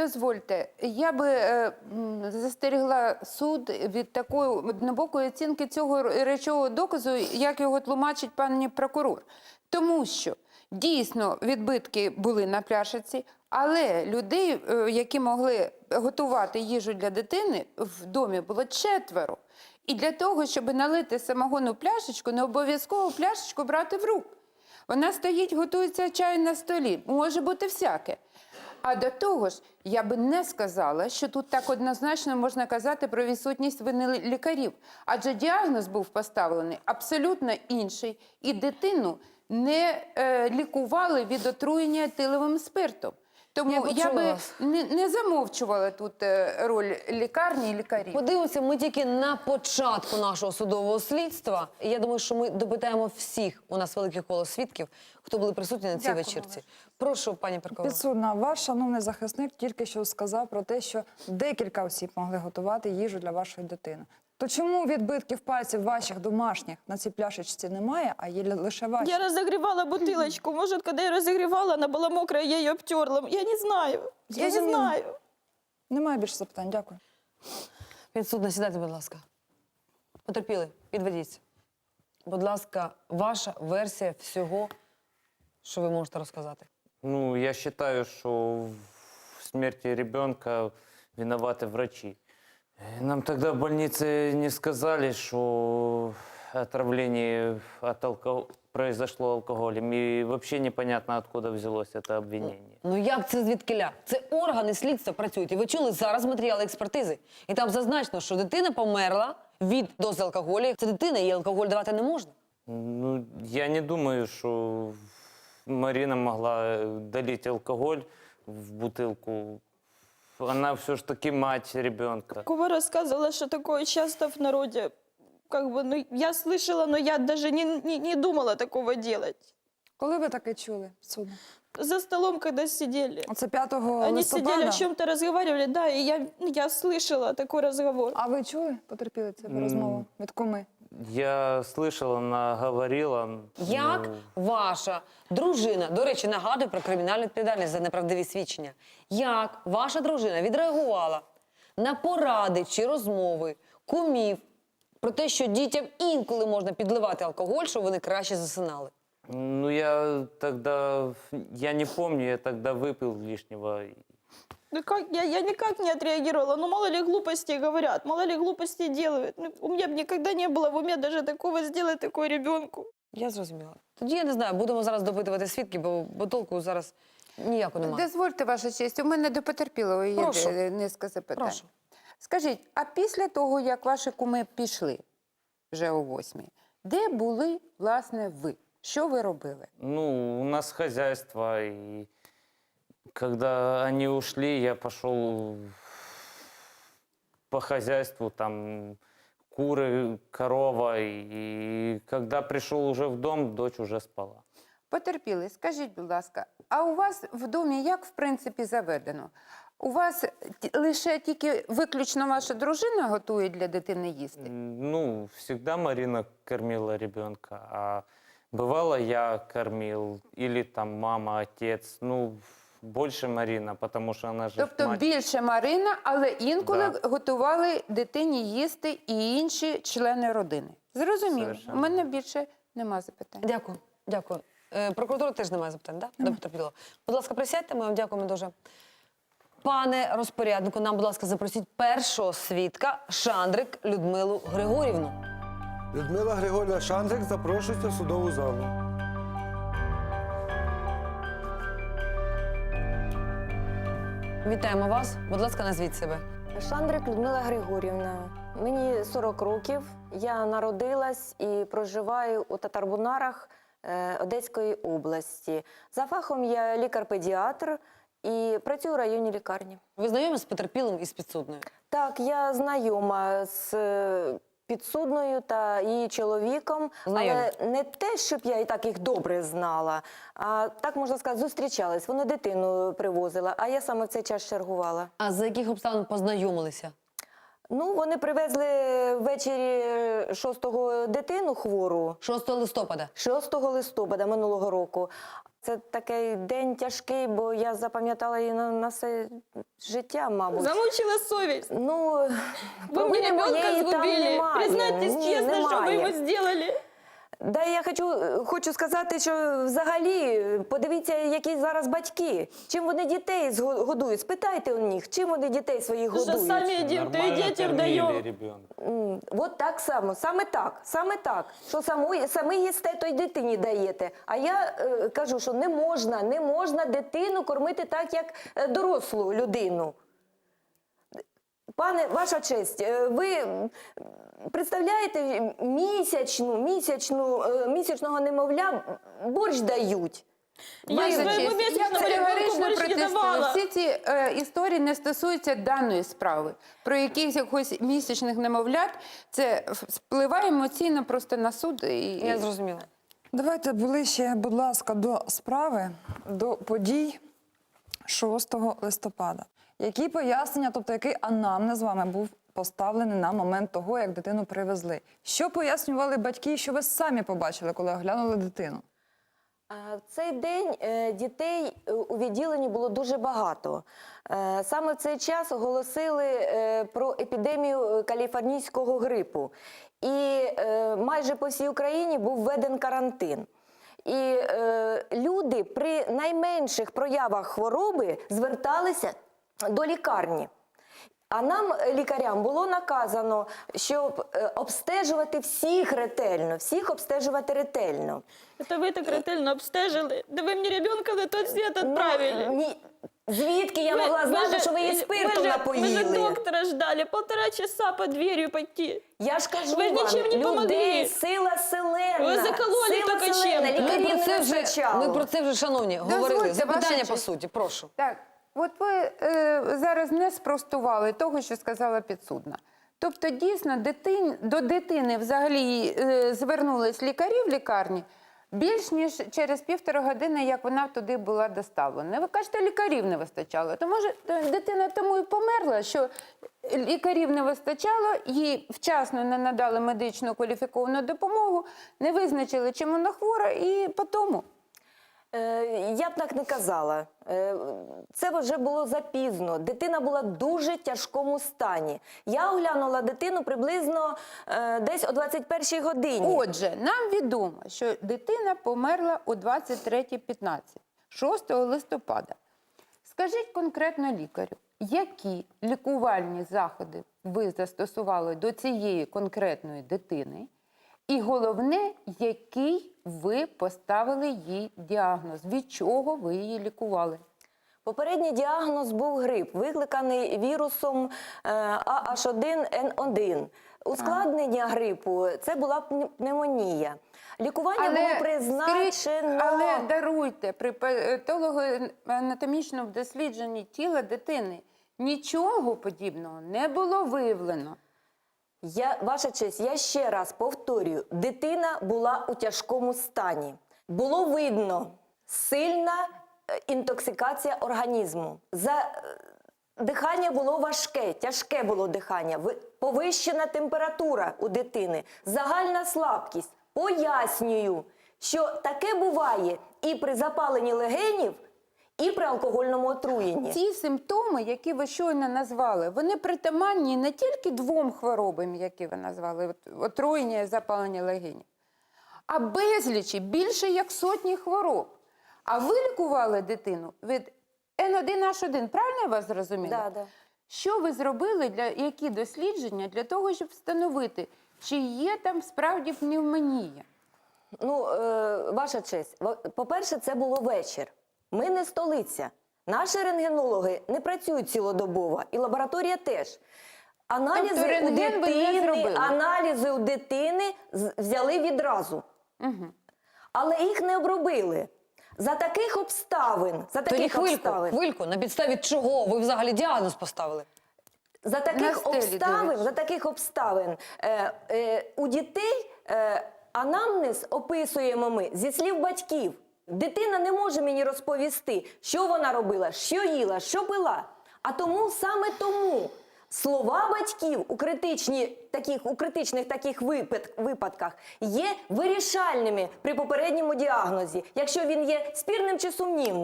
дозвольте, я би е, м, застерегла суд від такої однобокої оцінки цього речового доказу, як його тлумачить пані прокурор. Тому що дійсно відбитки були на пляшиці, але людей, е, які могли готувати їжу для дитини, в домі було четверо. І для того, щоб налити самогонну пляшечку, не обов'язково пляшечку брати в руку. Вона стоїть, готується чай на столі. Може бути всяке. А до того ж, я би не сказала, що тут так однозначно можна казати про відсутність вини лікарів. Адже діагноз був поставлений абсолютно інший, і дитину не е, лікували від отруєння етиловим спиртом. Тому Я я, би не, не замовчувала тут е, роль лікарні і лікарів. Подивимося, ми тільки на початку нашого судового слідства. І я думаю, що ми допитаємо всіх. У нас велике коло свідків, хто були присутні на цій Дякую, вечірці. Прошу, пані Перкова. Підсудна, ваш шановний захисник тільки що сказав про те, що декілька осіб могли готувати їжу для вашої дитини. То чому відбитків пальців ваших домашніх на цій пляшечці немає, а є ли- лише ваші? Я разогревала бутылочку. Может, когда я разогревала, она была мокрая, я ее обтерла. Я не знаю. Я не Зрозуміло. знаю. Немає більше запитань. Дякую. Підсудна, сідайте, будь ласка. Потерпіли, підведіться. Будь ласка, ваша версія всього, що ви можете розказати. Ну, я считаю, что в смерти ребенка виноваты врачи. Э, Нам тогда в больнице не сказали, что отравление от алко... произошло алкоголем. И вообще непонятно, откуда взялось это обвинение. Ну як це звідкиля? Це органи слідства працюють. І ви чули зараз матеріали експертизи. І там зазначено, що дитина померла від дози алкоголю. Це дитина, і алкоголь давати не можна. Ну, я не думаю, что Марина могла э, долить алкоголь в бутылку. Она все ж таки мать ребенка. Кова рассказывала, что такое часто в народе. Как бы, ну, я слышала, но я даже не, не, не думала такого делать. Коли ви таке чули, підсудна? За столом, когда сидели. Оце 5 Они листопада. сидели, о чем-то разговаривали, да, и я, я слышала такой разговор. А ви чули, потерпіли цю розмову від куми? Я слышала, она говорила. Як ну, ваша дружина, до речі, нагадую про кримінальну відповідальність за неправдиві свідчення. Як ваша дружина відреагувала на поради чи розмови кумів про те, що дітям інколи можна підливати алкоголь, щоб вони краще засинали? Ну, я тогда, я не помню, я тогда выпил лишнего. Ну как, я, я никак не отреагировала. Ну мало ли глупостей говорят, мало ли глупостей делают. Ну, у меня бы никогда не было в уме даже такого сделать такой ребенку. Я зрозуміла. Тоді я не знаю, будемо зараз допитувати свідків, бо, бо толку зараз ніякого немає. Дозвольте, ваша честь, у мене до потерпілого є Прошу. низка запитань. Прошу. Скажіть, а після того, як ваші куми пішли вже о восьмій, де були, власне, ви? Що ви робили? Ну, у нас хозяйство, и когда они ушли, я пошел по хозяйству, там куры, корова, и когда пришел уже в дом, дочь уже спала. Потерпіли, скажіть, будь ласка, а у вас в домі як в принципі заведено? У вас лише тільки виключно ваша дружина готує для дитини їсти? Ну, всегда Марина кормила ребенка, а бывало я кормил, или там мама, отец, ну, больше Марина, потому что она же Тобто мать. більше Марина, але інколи Да. готували дитині їсти і інші члени родини. Зрозуміло. У Совершенно. мене більше нема запитань. Дякую, дякую. Е, прокуратура теж немає запитань, так? Да? До потерпілого. Будь ласка, присядьте, ми вам дякуємо дуже. Пане розпоряднику, нам, будь ласка, запросіть першого свідка Шандрик Людмилу Григорівну. Людмила Григорівна Шандрик запрошується в судову залу. Вітаємо вас. Будь ласка, назвіть себе. Шандрик Людмила Григорівна. Мені 40 років. Я народилась і проживаю у Татарбунарах е, Одеської області. За фахом я лікар-педіатр і працюю у районній лікарні. Ви знайомі з потерпілим і з підсудною? Так, я знайома з е, підсудною та її чоловіком, Знайомі. але не те, щоб я і так їх добре знала, а так можна сказати, зустрічались. Вони дитину привозила, а я саме в цей час чергувала. А за яких обставин познайомилися? Ну, вони привезли ввечері 6-го дитину хвору. 6 листопада. 6 листопада минулого року. Це такий день тяжкий, бо я запам'ятала її на, на все життя, мабуть. Замучила совість. Ну, ви мені ребенка згубили. Признайтесь чесно, що ви його немає. Да, я хочу, хочу сказати, що взагалі подивіться, які зараз батьки. Чим вони дітей годують? Спитайте у них, чим вони дітей своїх годують. сами едим, то и детям даем. ребенка. М, От так само, саме так, саме так. Що самої, самі їсте, то й дитині даєте. А я е, кажу, що не можна, не можна дитину кормити так, як е, дорослу людину. Пане, ваша честь, е, ви представляєте місячну, місячну, е, місячного немовля борщ дають. Я своему честь, я категорично протестую. Всі ці е, історії не стосуються даної справи. Про якихось якось місячних немовлят це впливає емоційно просто на суд. І... Я зрозуміла. Давайте ближче, будь ласка, до справи, до подій 6 листопада. Які пояснення, тобто який анамнез з вами був поставлений на момент того, як дитину привезли? Що пояснювали батьки, що ви самі побачили, коли оглянули дитину? В цей день е, дітей е, у відділенні було дуже багато. Е, Саме в цей час оголосили про епідемію каліфорнійського грипу. І майже по всій Україні був введен карантин. І е, люди при найменших проявах хвороби зверталися до лікарні. А нам, е, лікарям, було наказано, щоб е, обстежувати всіх ретельно, всіх обстежувати ретельно. Это вы так ретельно обстежили. Да вы мне ребенка на тот свет отправили. Ну, ні, звідки я Вы- могла вы знати, же- що ви її вы спиртом же- Вы напоїли? же доктора ждали полтора часа под дверью пойти. Я ж кажу Ви ж вам, нічим не людей, помогли. сила селена. Ви закололи сила тільки селена, чим-то. лікарів Ми про не це вже, вистачало. ми про це вже, шановні, говорили. Дозвольте, ваша Запитання по честь. суті, прошу. Так, от ви е, зараз не спростували того, що сказала підсудна. Тобто, дійсно, дитин, до дитини взагалі е, звернулись лікарі в лікарні більш ніж через півтора години, як вона туди була доставлена. Ви кажете, лікарів не вистачало. То може дитина тому і померла, що лікарів не вистачало, їй вчасно не надали медичну кваліфіковану допомогу, не визначили, чим вона хвора, і по тому. Е, Я б так не казала. Е, Це вже було запізно. Дитина була в дуже тяжкому стані. Я оглянула дитину приблизно е, десь о 21-й годині. Отже, нам відомо, що дитина померла о 23.15, 6 листопада. Скажіть конкретно лікарю, які лікувальні заходи ви застосували до цієї конкретної дитини, і головне, який ви поставили їй діагноз, від чого ви її лікували? Попередній діагноз був грип, викликаний вірусом е, AH1N1. Ускладнення грипу це була пневмонія. Лікування було призначено. але даруйте, при патологоанатомічному дослідженні тіла дитини нічого подібного не було виявлено. Я, ваша честь, я ще раз повторюю: дитина була у тяжкому стані. Було видно сильна е, інтоксикація організму. За е, дихання було важке, тяжке було дихання, ви- повищена температура у дитини, загальна слабкість. Пояснюю, що таке буває і при запаленні легенів, і при алкогольному отруєнні. Ці симптоми, які ви щойно назвали, вони притаманні не тільки двом хворобам, які ви назвали, отруєння і запалення легенів, а безлічі, більше як сотні хвороб. А ви лікували дитину від N1H1, правильно я вас зрозуміла? Да, да. Що ви зробили, для, які дослідження для того, щоб встановити, чи є там справді пневмонія? Ну, е, ваша честь, по-перше, це було вечір. Ми не столиця. Наші рентгенологи не працюють цілодобово, і лабораторія теж. Аналізи Тобто у дитини, аналізи у дитини взяли відразу. Але їх не обробили. За таких обставин, за Тоді таких хвильку, обставин, хвильку, на підставі чого ви взагалі діагноз поставили? За таких стелі, до обставин, за таких обставин е, е, у дітей е, анамнез описуємо ми зі слів батьків. Дитина не може мені розповісти, що вона робила, що їла, що пила. А тому саме тому Слова батьків у критичні таких у критичних таких випадках є вирішальними при попередньому діагнозі, якщо він є спірним чи сумнівним.